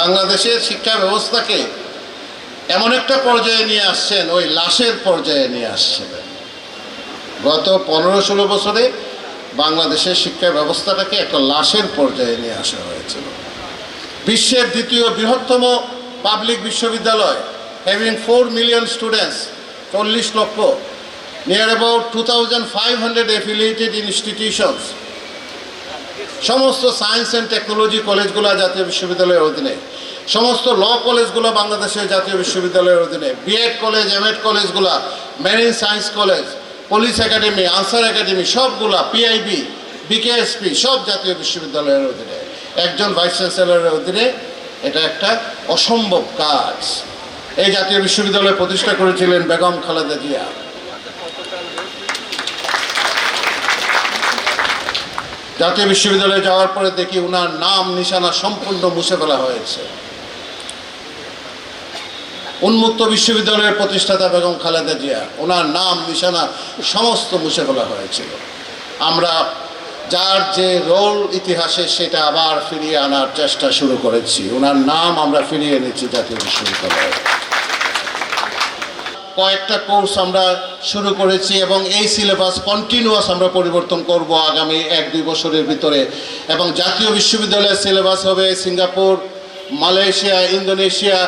বাংলাদেশের শিক্ষা ব্যবস্থাকে এমন একটা পর্যায়ে নিয়ে আসছেন, ওই লাশের পর্যায়ে নিয়ে আসছেন। গত পনেরো ষোলো বছরে বাংলাদেশের শিক্ষা ব্যবস্থাটাকে একটা লাশের পর্যায়ে নিয়ে আসা হয়েছিল। বিশ্বের দ্বিতীয় বৃহত্তম পাবলিক বিশ্ববিদ্যালয় হ্যাভিং ফোর মিলিয়ন স্টুডেন্টস চল্লিশ লক্ষ near about two thousand five hundred affiliated institutions সমস্ত সায়েন্স অ্যান্ড টেকনোলজি কলেজগুলো জাতীয় বিশ্ববিদ্যালয়ের অধীনে, সমস্ত ল কলেজগুলো বাংলাদেশের জাতীয় বিশ্ববিদ্যালয়ের অধীনে বিএড কলেজ এমএড কলেজগুলো marine science college police academy Ansar academy সবগুলা পিআইবি বিকেএসপি সব জাতীয় বিশ্ববিদ্যালয়ের অধীনে। একজন ভাইস চ্যান্সেলরের অধীনে এটা একটা অসম্ভব কাজ। এই জাতীয় বিশ্ববিদ্যালয় প্রতিষ্ঠা করেছিলেন বেগম খালেদা জিয়া। জাতীয় বিশ্ববিদ্যালয়ে যাওয়ার পরে দেখি ওনার নাম, নিশানা সম্পূর্ণ মুছে ফেলা হয়েছে। উন্মুক্ত বিশ্ববিদ্যালয়ের প্রতিষ্ঠাতা বেগম খালেদা জিয়া ওনার নাম, নিশানা সমস্ত মুছে ফেলা হয়েছিল। আমরা যার যে রোল ইতিহাসে সেটা আবার ফিরিয়ে আনার চেষ্টা শুরু করেছি। ওনার নাম আমরা ফিরিয়ে এনেছি জাতীয় বিশ্ববিদ্যালয়ে। কয়েকটা কোর্স আমরা শুরু করেছি এবং এই সিলেবাস কন্টিনিউয়াস আমরা পরিবর্তন করব আগামী এক, দুই বছরের ভিতরে। এবং জাতীয় বিশ্ববিদ্যালয়ের সিলেবাস হবে সিঙ্গাপুর, মালয়েশিয়া, ইন্দোনেশিয়া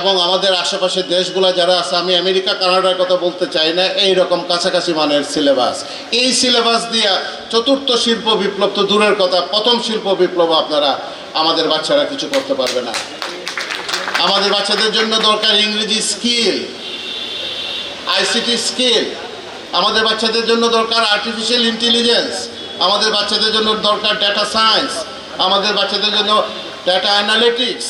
এবং আমাদের আশেপাশের দেশগুলো যারা আছে, আমি আমেরিকা, কানাডার কথা বলতে চাই না এই রকম কাছাকাছি মানের সিলেবাস এই সিলেবাস দিয়া চতুর্থ শিল্প বিপ্লব তো দূরের কথা, প্রথম শিল্প বিপ্লব আপনারা, আমাদের বাচ্চারা কিছু করতে পারবে না। আমাদের বাচ্চাদের জন্য দরকার ইংরেজি স্কিল আইসিটি স্কিল। আমাদের বাচ্চাদের জন্য দরকার আর্টিফিশিয়াল ইন্টেলিজেন্স আমাদের বাচ্চাদের জন্য দরকার ডেটা সায়েন্স আমাদের বাচ্চাদের জন্য ডেটা অ্যানালিটিক্স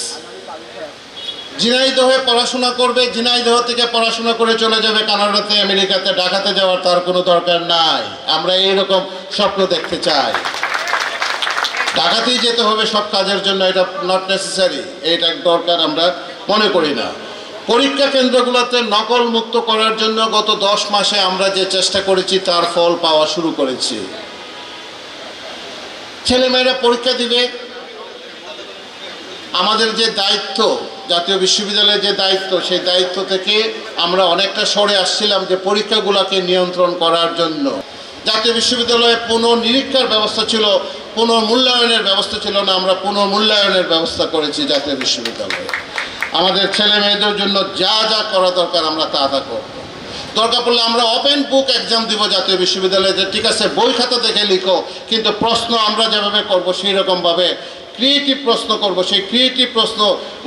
ঝিনাইদহে পড়াশোনা করবে ঝিনাইদহ থেকে পড়াশোনা করে চলে যাবে কানাডাতে, আমেরিকাতে, ঢাকাতে যাওয়ার তার কোনো দরকার নাই। আমরা এইরকম স্বপ্ন দেখতে চাই। ঢাকাতেই যেতে হবে সব কাজের জন্য, এটা নট নেসেসারি এটা দরকার আমরা মনে করি না। পরীক্ষা কেন্দ্রগুলোতে নকল মুক্ত করার জন্য গত দশ মাসে আমরা যে চেষ্টা করেছি, তার ফল পাওয়া শুরু করেছি। ছেলেমেয়েরা পরীক্ষা দিবে। আমাদের যে দায়িত্ব, জাতীয় বিশ্ববিদ্যালয়ের যে দায়িত্ব, সেই দায়িত্ব থেকে আমরা অনেকটা সরে আসছিলাম যে পরীক্ষাগুলোকে নিয়ন্ত্রণ করার জন্য। জাতীয় বিশ্ববিদ্যালয়ে পুনর্নিরীক্ষার ব্যবস্থা ছিল, পুনর্মূল্যায়নের ব্যবস্থা ছিল না, আমরা পুনর্মূল্যায়নের ব্যবস্থা করেছি জাতীয় বিশ্ববিদ্যালয়ে। আমাদের ছেলে মেয়েদের জন্য যা যা করা দরকার আমরা তা তা করব। দরকার পড়লে আমরা ওপেন বুক এক্সাম দিব জাতীয় বিশ্ববিদ্যালয়ে যে, ঠিক আছে, বই খাতা দেখে লিখো, কিন্তু প্রশ্ন আমরা যেভাবে করব সেই রকমভাবে ক্রিয়েটিভ প্রশ্ন করব, সেই ক্রিয়েটিভ প্রশ্ন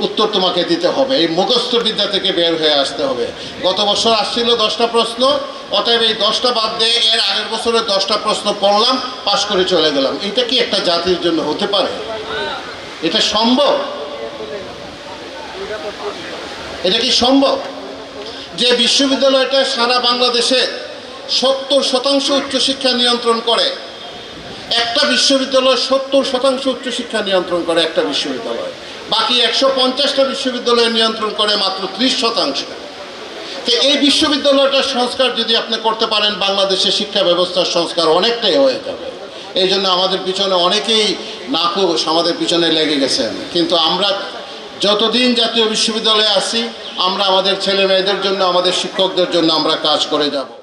উত্তর তোমাকে দিতে হবে। এই মুখস্থ বিদ্যা থেকে বের হয়ে আসতে হবে। গত বছর আসছিল দশটা প্রশ্ন, অতএব এই দশটা বাদ দিয়ে এর আগের বছরের দশটা প্রশ্ন পড়লাম, পাশ করে চলে গেলাম। এটা কি একটা জাতির জন্য হতে পারে? এটা সম্ভব? এটা কি সম্ভব যে বিশ্ববিদ্যালয়টা সারা বাংলাদেশে সত্তর শতাংশ উচ্চশিক্ষা নিয়ন্ত্রণ করে? একটা বিশ্ববিদ্যালয় সত্তর শতাংশ উচ্চশিক্ষা নিয়ন্ত্রণ করে একটা বিশ্ববিদ্যালয়। বাকি একশো পঞ্চাশটা বিশ্ববিদ্যালয় নিয়ন্ত্রণ করে মাত্র ত্রিশ শতাংশ। তো এই বিশ্ববিদ্যালয়টার সংস্কার যদি আপনি করতে পারেন, বাংলাদেশের শিক্ষা ব্যবস্থার সংস্কার অনেকটাই হয়ে যাবে। এই জন্য আমাদের পিছনে অনেকেই নাকুশ আমাদের পিছনে লেগে গেছেন। কিন্তু আমরা যতদিন জাতীয় বিশ্ববিদ্যালয়ে আসি আমরা আমাদের ছেলে মেয়েদের জন্য, আমাদের শিক্ষকদের জন্য আমরা কাজ করে যাব।